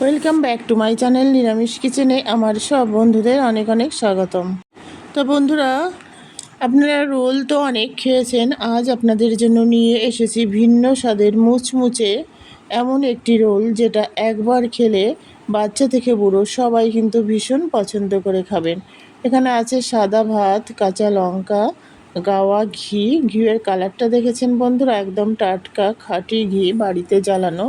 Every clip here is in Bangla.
Welcome back to my channel নিরামিষ কিচেনে আমার সব বন্ধুদের অনেক অনেক স্বাগতম। তো বন্ধুরা, আপনারা রোল তো অনেক খেয়েছেন, আজ আপনাদের জন্য নিয়ে এসেছি ভিন্ন স্বাদের মুচমুচে এমন একটি রোল যেটা একবার খেলে বাচ্চা থেকে বুড়ো সবাই কিন্তু ভীষণ পছন্দ করে খাবেন। এখানে আছে সাদা ভাত, কাঁচা লঙ্কা, গাওয়া ঘি, ঘিয়ের কালারটা দেখেছেন বন্ধুরা? একদম টাটকা, খাঁটি ঘি বাড়িতে জ্বালানো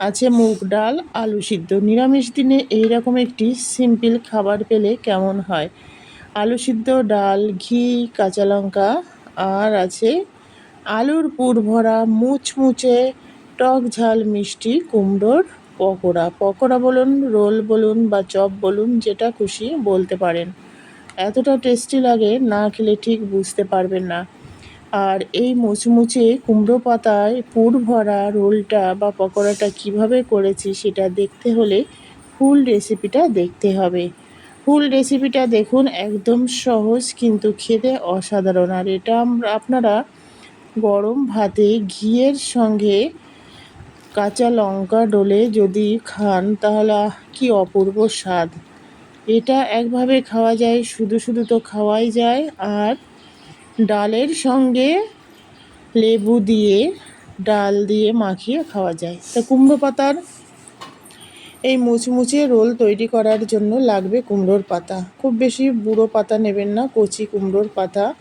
আছে মুগ ডাল, আলু সিদ্ধ। নিরামিষ দিনে এই রকম একটি সিম্পল খাবার পেলে কেমন হয়? আলু সিদ্ধ, ডাল, ঘি, কাঁচা লঙ্কা, আর আছে আলুর পুর ভরা, মুচমুচে, টক ঝাল, মিষ্টি, কুমড়োর পকোড়া। পকোড়া বলুন, রোল বলুন, বা চপ বলুন, যেটা খুশি বলতে পারেন। এতটা টেস্টি লাগে, না খেলে ঠিক বুঝতে পারবেন না। আর এই মুচমুচে কুমড়ো পাতায় পুর ভরা রোলটা বা পকোড়াটা কীভাবে করেছি সেটা দেখতে হলে ফুল রেসিপিটা দেখতে হবে। ফুল রেসিপিটা দেখুন একদম সহজ কিন্তু খেতে অসাধারণ। আর এটা আমরা, আপনারা গরম ভাতে ঘিয়ের সঙ্গে কাঁচা লঙ্কা ডলে যদি খান তাহলে কি অপূর্ব স্বাদ। এটা একভাবে খাওয়া যায়, শুধু শুধু তো খাওয়াই যায়। আর ডালের সঙ্গে লেবু দিয়ে, ডাল দিয়ে মাখিয়ে খাওয়া যায়। তা কুমড়ো পাতার এই মুচমুচে রোল তৈরি করার জন্য লাগবে কুমড়োর পাতা। খুব বেশি বুড়ো পাতা নেবেন না, কচি কুমড়োর পাতা।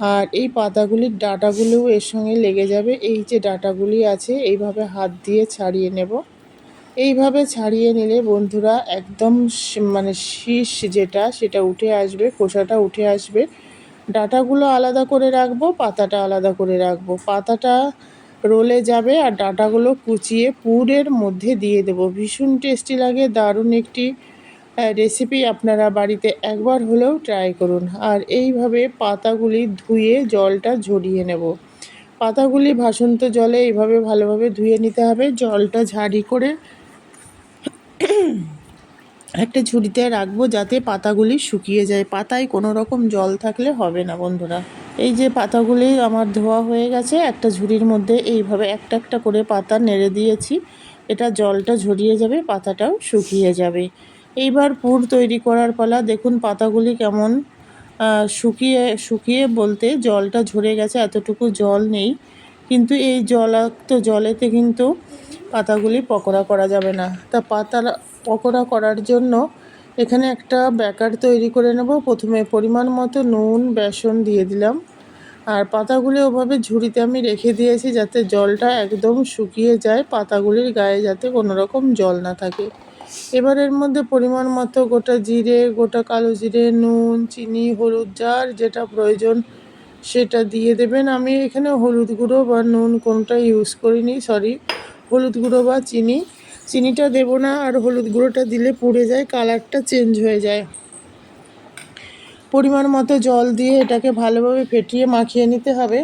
আর এই পাতাগুলির ডাঁটাগুলোও এর সঙ্গে লেগে যাবে। এই যে ডাঁটাগুলি আছে, এইভাবে হাত দিয়ে ছাড়িয়ে নেব। এইভাবে ছাড়িয়ে নিলে বন্ধুরা একদম মানে শীষ যেটা, সেটা উঠে আসবে, খোসাটা উঠে আসবে। ডাঁটাগুলো আলাদা করে রাখব, পাতাটা আলাদা করে রাখব। পাতাটা রোলে যাবে আর ডাটাগুলো কুচিয়ে পুরের মধ্যে দিয়ে দেবো। ভীষণ টেস্টি লাগে, দারুণ একটি রেসিপি আপনারা বাড়িতে একবার হলেও ট্রাই করুন। আর এইভাবে পাতাগুলি ধুয়ে জলটা ঝরিয়ে নেব। পাতাগুলি ভাসন্ত জলে এইভাবে ভালোভাবে ধুয়ে নিতে হবে। জলটা ঝাড়ি করে একটা ঝুড়িতে রাখব যাতে পাতাগুলি শুকিয়ে যায়। পাতায় কোনো রকম জল থাকলে হবে না বন্ধুরা। এই যে পাতাগুলি আমার ধোয়া হয়ে গেছে, একটা ঝুড়ির মধ্যে এইভাবে একটা একটা করে পাতা নেড়ে দিয়েছি। এটা জলটা ঝরিয়ে যাবে, পাতাটাও শুকিয়ে যাবে। এইবার পুর তৈরি করার পালা দেখুন পাতাগুলি কেমন শুকিয়ে শুকিয়ে বলতে জলটা ঝরে গেছে, এতটুকু জল নেই। কিন্তু এই জলাক্ত জলেতে কিন্তু পাতাগুলি পকোড়া করা যাবে না। তা পাতা পকোড়া করার জন্য এখানে একটা ব্যাকার তৈরি করে নেব। প্রথমে পরিমাণ মতো নুন, বেসন দিয়ে দিলাম। আর পাতাগুলি ওভাবে ঝুড়িতে আমি রেখে দিয়েছি যাতে জলটা একদম শুকিয়ে যায়, পাতাগুলির গায়ে যাতে কোনো রকম জল না থাকে। এবার এর মধ্যে পরিমাণ মতো গোটা জিরে, গোটা কালো জিরে, নুন, চিনি, হলুদ, যার যেটা প্রয়োজন সেটা দিয়ে দেবেন। আমি এখানে হলুদ গুঁড়ো বা নুন কোনটা ইউজ করিনি সরি হলুদ গুঁড়ো বা চিনি চিনিটা দেবো না আর হলুদ গুঁড়োটা দিলে পুড়ে যায়, কালারটা চেঞ্জ হয়ে যায়। পরিমাণ মতো জল দিয়ে এটাকে ভালোভাবে ফেটিয়ে মাখিয়ে নিতে হবে।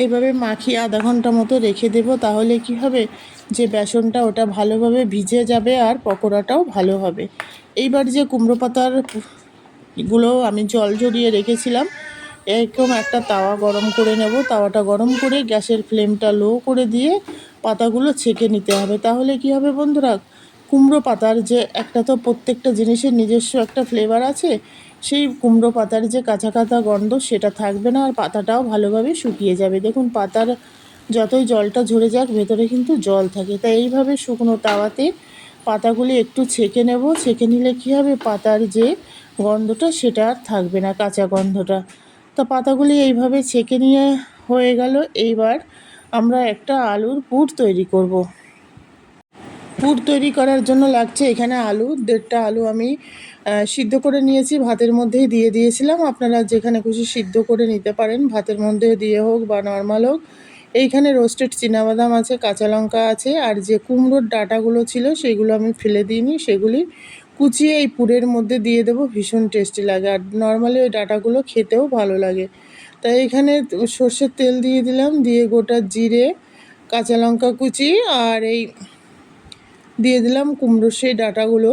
এইভাবে মাখিয়ে আধা ঘণ্টা মতো রেখে দেবো, তাহলে কি হবে? যে বেসনটা ওটা ভালোভাবে ভিজে যাবে আর পকোড়াটাও ভালো হবে। এইবার যে কুমড়ো পাতারগুলো আমি জল ঝরিয়ে রেখেছিলাম এরকম একটা তাওয়া গরম করে নেব। তাওয়াটা গরম করে গ্যাসের ফ্লেমটা লো করে দিয়ে পাতাগুলো ছেঁকে নিতে হবে। তাহলে কি হবে বন্ধুরা? কুমড়ো পাতার যে একটা তো প্রত্যেকটা জিনিসের নিজস্ব একটা ফ্লেভার আছে, সেই কুমড়ো পাতার যে কাঁচা কাঁচা গন্ধ সেটা থাকবে না আর পাতাটাও ভালোভাবে শুকিয়ে যাবে। দেখুন, পাতার যতই জলটা ঝরে যাক, ভেতরে কিন্তু জল থাকে। তাই এইভাবে শুকনো তাওয়াতে পাতাগুলি একটু ছেঁকে নেব। ছেঁকে নিলে কী হবে? পাতার যে গন্ধটা সেটা আর থাকবে না, কাঁচা গন্ধটা। তো পাতাগুলি এইভাবে ছেঁকে নিয়ে হয়ে গেল। এইবার আমরা একটা আলুর পুর তৈরি করব। পুর তৈরি করার জন্য লাগছে এখানে আলু। দেড়টা আলু আমি সিদ্ধ করে নিয়েছি। ভাতের মধ্যেই দিয়ে দিয়েছিলাম। আপনারা যেখানে খুশি সিদ্ধ করে নিতে পারেন। ভাতের মধ্যে দিয়ে হোক বা নর্মাল হোক। এইখানে রোস্টেড বাদাম আছে, কাঁচা লঙ্কা আছে, আর যে কুমড়োর ডাঁটাগুলো ছিল সেগুলো আমি ফেলে দিইনি। সেগুলি কুচিয়ে এই পুরের মধ্যে দিয়ে দেবো, ভীষণ টেস্টি লাগে। আর নর্মালি ওই ডাটাগুলো খেতেও ভালো লাগে। তাই এখানে সর্ষের তেল দিয়ে দিলাম, দিয়ে গোটা জিরে, কাঁচা লঙ্কা কুচি আর এই দিয়ে দিলাম কুমড়োর সেই ডাঁটাগুলো।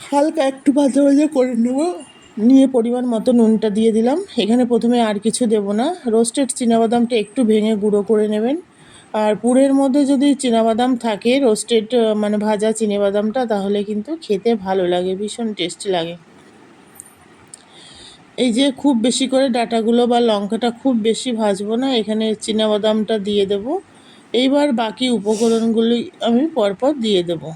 হালকা একটু ভাজা ভাজা করে নেব, নিয়ে পরিমাণ মতো নুনটা দিয়ে দিলাম। এখানে প্রথমে আর কিছু দেব না। রোস্টেড চিনাবাদামটা একটু ভেঙে গুঁড়ো করে নেবেন। আর পুরের মধ্যে যদি চিনাবাদাম থাকে রোস্টেড মানে ভাজা বাদামটা তাহলে কিন্তু খেতে ভালো লাগে, ভীষণ টেস্টি লাগে। এই যে খুব বেশি করে ডাটাগুলো বা লঙ্কাটা খুব বেশি ভাজবো না, এখানে চিনাবাদামটা দিয়ে দেব। এইবার বাকি উপকরণগুলি আমি পরপর দিয়ে দেবো।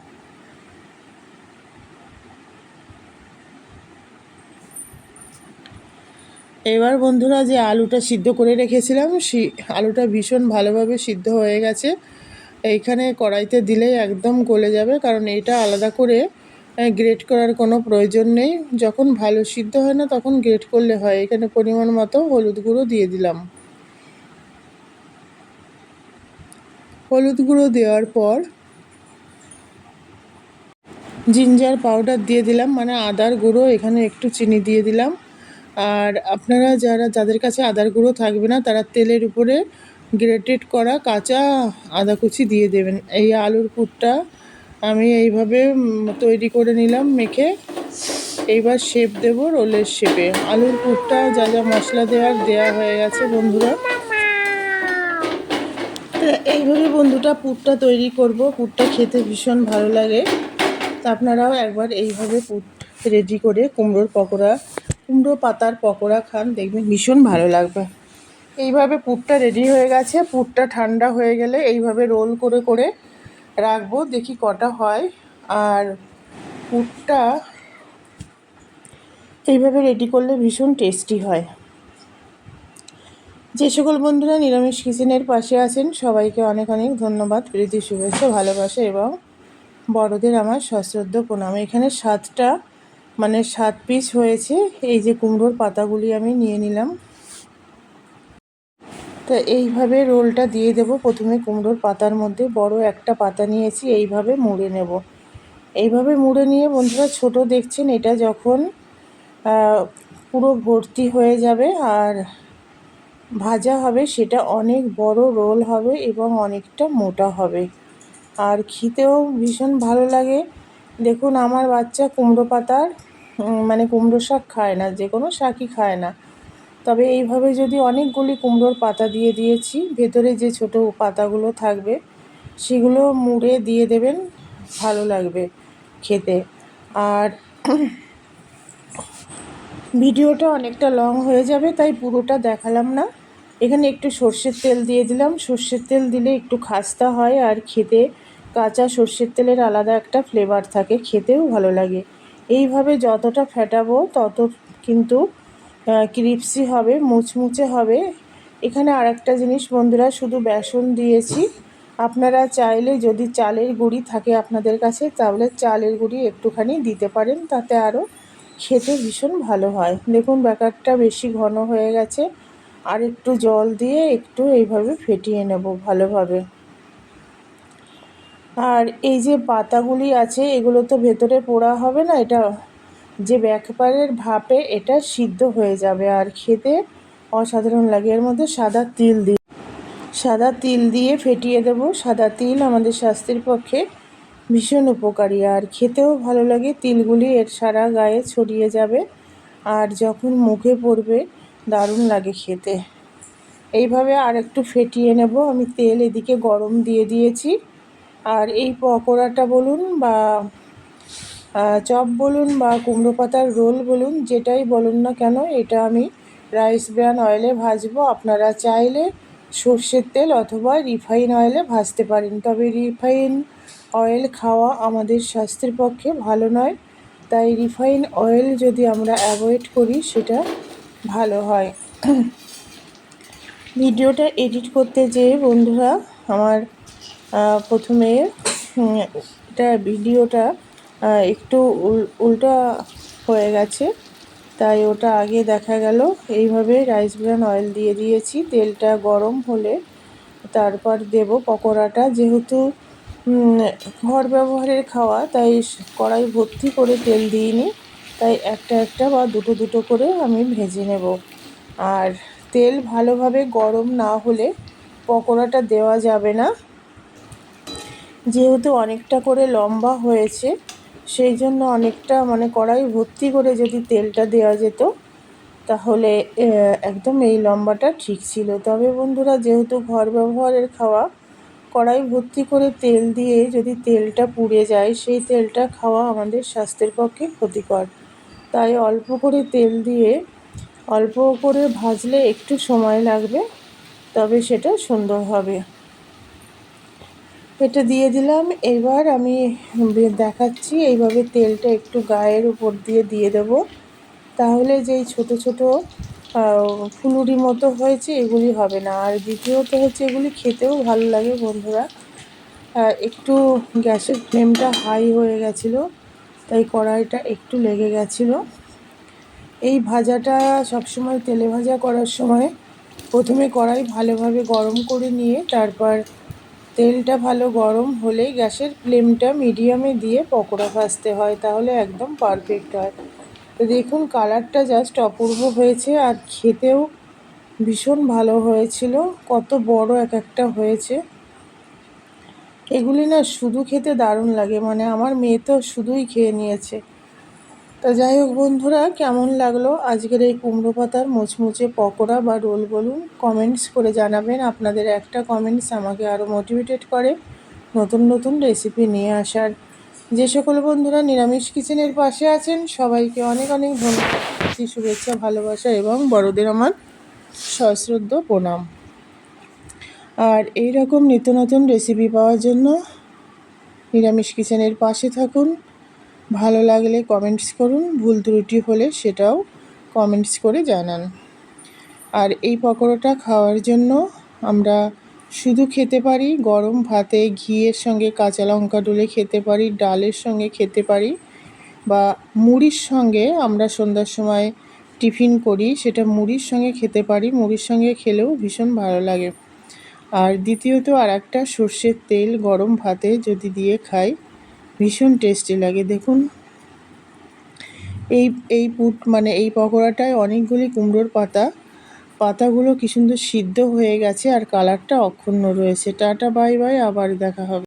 এবার বন্ধুরা যে আলুটা সিদ্ধ করে রেখেছিলাম সেই আলুটা ভীষণ ভালোভাবে সিদ্ধ হয়ে গেছে। এইখানে কড়াইতে দিলেই একদম গলে যাবে, কারণ এটা আলাদা করে গ্রেট করার কোনো প্রয়োজন নেই। যখন ভালো সিদ্ধ হয় না, তখন গ্রেট করলে হয়। এখানে পরিমাণ মতো হলুদ গুঁড়ো দিয়ে দিলাম। হলুদ গুঁড়ো দেওয়ার পর জিঞ্জার পাউডার দিয়ে দিলাম মানে আদার গুঁড়ো, এখানে একটু চিনি দিয়ে দিলাম। আর আপনারা যারা, যাদের কাছে আদার গুঁড়ো থাকবে না, তারা তেলের উপরে গ্রেটেড করা কাঁচা আদা কুচি দিয়ে দেবেন। এই আলুর পুরটা আমি এইভাবে তৈরি করে নিলাম মেখে। এইবার শেপ দেব রোলের শেপে। আলুর পুরটা যা যা মশলা দেওয়ার দেওয়া হয়ে গেছে বন্ধুরা। এইভাবে বন্ধুটা পুরটা তৈরি করব। পুরটা খেতে ভীষণ ভালো লাগে। তা আপনারাও একবার এইভাবে পুর রেডি করে কুমড়োর পকোড়া কুমড়ো পাতার পকোড়া খান, দেখবেন ভীষণ ভালো লাগবে। এইভাবে পুরটা রেডি হয়ে গেছে, পুরটা ঠান্ডা হয়ে গেলে এইভাবে রোল করে করে রাখব, দেখি কটা হয়। আর পুরটা এইভাবে রেডি করলে ভীষণ টেস্টি হয়। যে সকল বন্ধুরা নিরামিষ কিচেনের পাশে আছেন, সবাইকে অনেক অনেক ধন্যবাদ। প্রীতি, শুভেচ্ছা, ভালোবাসা এবং বড়দের আমার সশ্রদ্ধ প্রণাম। এখানে সাতটা মানে সাত পিস হয়েছে। এই যে কুমড়োর পাতাগুলি আমি নিয়ে নিলাম। তো এইভাবে রোলটা দিয়ে দেব। প্রথমে কুমড়োর পাতার মধ্যে বড় একটা পাতা নিয়েছি, এইভাবে মুড়ে নেব। এইভাবে মুড়ে নিয়ে বন্ধুরা, ছোট দেখছেন, এটা যখন পুরো ভর্তি হয়ে যাবে আর ভাজা হবে, সেটা অনেক বড় রোল হবে এবং অনেকটা মোটা হবে। আর খেতেও ভীষণ ভালো লাগে। দেখুন, আমার বাচ্চা কুমড়ো পাতার মানে কুমড়ো শাক খায় না, যে কোনো শাকই খায় না। তবে এইভাবে যদি অনেকগুলি কুমড়োর পাতা দিয়ে দিয়েছি, ভেতরে যে ছোট পাতাগুলো থাকবে, সেগুলো মুড়ে দিয়ে দেবেন, ভালো লাগবে খেতে। আর ভিডিওটা অনেকটা লং হয়ে যাবে, তাই পুরোটা দেখালাম না। এখানে একটু সর্ষের তেল দিয়ে দিলাম। সর্ষের তেল দিলে একটু খাস্তা হয়, আর খেতে কাঁচা সর্ষের তেলের আলাদা একটা ফ্লেভার থাকে, খেতেও ভালো লাগে। এইভাবে যতটা ফেটাবো তত কিন্তু ক্রিপসি হবে, মুচমুচে হবে। এখানে আরেকটা জিনিস বন্ধুরা, শুধু বেসন দিয়েছি। আপনারা চাইলে যদি চালের গুঁড়ি থাকে আপনাদের কাছে, তাহলে চালের গুঁড়ি একটুখানি দিতে পারেন, তাতে আরও খেতে ভীষণ ভালো হয়। দেখুন ব্যাকারটা বেশি ঘন হয়ে গেছে। আর একটু জল দিয়ে একটু এইভাবে ফেটিয়ে নেব ভালোভাবে। আর এই যে পাতাগুলি আছে, এগুলো তো ভেতরে পোড়া হবে না, এটা যে ব্যাকপারের ভাপে এটা সিদ্ধ হয়ে যাবে। আর খেতে অসাধারণ লাগে, এর মধ্যে সাদা তিল দিয়ে সাদা তিল দিয়ে ফেটিয়ে দেব। সাদা তিল আমাদের স্বাস্থ্যের পক্ষে ভীষণ উপকারী, আর খেতেও ভালো লাগে। তিলগুলি এর সারা গায়ে ছড়িয়ে যাবে, আর যখন মুখে পড়বে, দারুণ লাগে খেতে। এইভাবে আর একটু ফেটিয়ে নেব। আমি তেল এদিকে গরম দিয়ে দিয়েছি। আর এই পকোড়াটা বলুন বা চপ বলুন বা কুমড়ো পাতার রোল বলুন, যেটাই বলুন না কেন, এটা আমি রাইস ব্র্যান অয়েলে ভাজবো। আপনারা চাইলে সর্ষের তেল অথবা রিফাইন অয়েলে ভাজতে পারেন। তবে রিফাইন অয়েল খাওয়া আমাদের স্বাস্থ্যের পক্ষে ভালো নয়। তাই রিফাইন অয়েল যদি আমরা অ্যাভয়েড করি, সেটা ভালো হয়। ভিডিওটা এডিট করতে যেয়ে বন্ধুরা, আমার প্রথমে এটা ভিডিওটা একটু উল্টা হয়ে গেছে। তাই ওটা আগে দেখা গেল। এইভাবে রাইস ব্রান অয়েল দিয়ে দিয়েছি। তেলটা গরম হলে তারপর দেব পকোড়াটা। যেহেতু ঘর ব্যবহারের খাওয়া, তাই কড়াই ভর্তি করে তেল দিইনি। তাই একটা একটা বা দুটো দুটো করে আমি ভেজে নেব। আর তেল ভালোভাবে গরম না হলে পকোড়াটা দেওয়া যাবে না। যেহেতু অনেকটা করে লম্বা হয়েছে, সেই জন্য অনেকটা মানে কড়াই ভর্তি করে যদি তেলটা দেওয়া যেত, তাহলে একদম এই লম্বাটা ঠিক ছিল। তবে বন্ধুরা, যেহেতু ঘর ব্যবহারের খাওয়া, কড়াই ভর্তি করে তেল দিয়ে যদি তেলটা পুড়ে যায়, সেই তেলটা খাওয়া আমাদের স্বাস্থ্যের পক্ষে ক্ষতিকর। তাই অল্প করে তেল দিয়ে, অল্প করে ভাজলে একটু সময় লাগবে, তবে সেটা সুন্দর হবে। এটা দিয়ে দিলাম। এবার আমি দেখাচ্ছি, এইভাবে তেলটা একটু গায়ের উপর দিয়ে দিয়ে দেব। তাহলে যেই ছোট ছোট ফুলুরি মতো হয়েছে, এগুলি হবে না। আর দ্বিতীয়ত হচ্ছে এগুলি খেতেও ভালো লাগে বন্ধুরা। একটু গ্যাসের ফ্লেমটা হাই হয়ে গেছিল, তাই কড়াইটা একটু লেগে গেছিল। এই ভাজাটা সবসময় তেলে ভাজা করার সময় প্রথমে কড়াই ভালোভাবে গরম করে নিয়ে, তারপর তেলটা ভালো গরম হলে গ্যাসের ফ্লেমটা মিডিয়ামে দিয়ে পকোড়া ভাজতে হয়, তাহলে একদম পারফেক্ট হয়। তো দেখুন, কালারটা জাস্ট অপূর্ব হয়েছে আর খেতেও ভীষণ ভালো হয়েছিল, কত বড় এক একটা হয়েছে। এগুলি না শুধু খেতে দারুণ লাগে মানে আমার মেয়ে তো শুধুই খেয়ে নিয়েছে। তো যাই হোক বন্ধুরা, কেমন লাগল আজকের এই কুমড়ো পাতার মুচমুচে পকোড়া বা রোল বলুন? কমেন্টস করে জানাবেন। আপনাদের একটা কমেন্টস আমাকে আরও মোটিভেটেড করে নতুন নতুন রেসিপি নিয়ে আসার। যে সকল বন্ধুরা নিরামিষ কিচেনের পাশে আছেন, সবাইকে অনেক অনেক ধন্যবাদ। শুভেচ্ছা, ভালোবাসা এবং বড়দের আমার সশ্রদ্ধ প্রণাম। আর এই রকম নিত্য নতুন রেসিপি পাওয়ার জন্য নিরামিষ কিচেনের পাশে থাকুন। ভালো লাগলে কমেন্টস করুন, ভুল ত্রুটি হলে সেটাও কমেন্টস করে জানান। আর এই পকোড়াটা খাওয়ার জন্য আমরা শুধু খেতে পারি, গরম ভাতে ঘিয়ের সঙ্গে কাঁচা লঙ্কা ডলে খেতে পারি, ডালের সঙ্গে খেতে পারি বা মুড়ির সঙ্গে আমরা সন্ধ্যার সময় টিফিন করি, সেটা মুড়ির সঙ্গে খেতে পারি, মুড়ির সঙ্গে খেলেও ভীষণ ভালো লাগে। আর দ্বিতীয়ত আর একটা সর্ষের তেল গরম ভাতে যদি দিয়ে খাই ভীষণ টেস্টি লাগে, দেখুন। এই এই পুট মানে এই পকোড়াটায় অনেকগুলি কুমড়োর পাতা। পাতাগুলো কি সুন্দর সিদ্ধ হয়ে গেছে আর কালারটা অক্ষুণ্ণ রয়েছে। টাটা বাই বাই আবার দেখা হবে।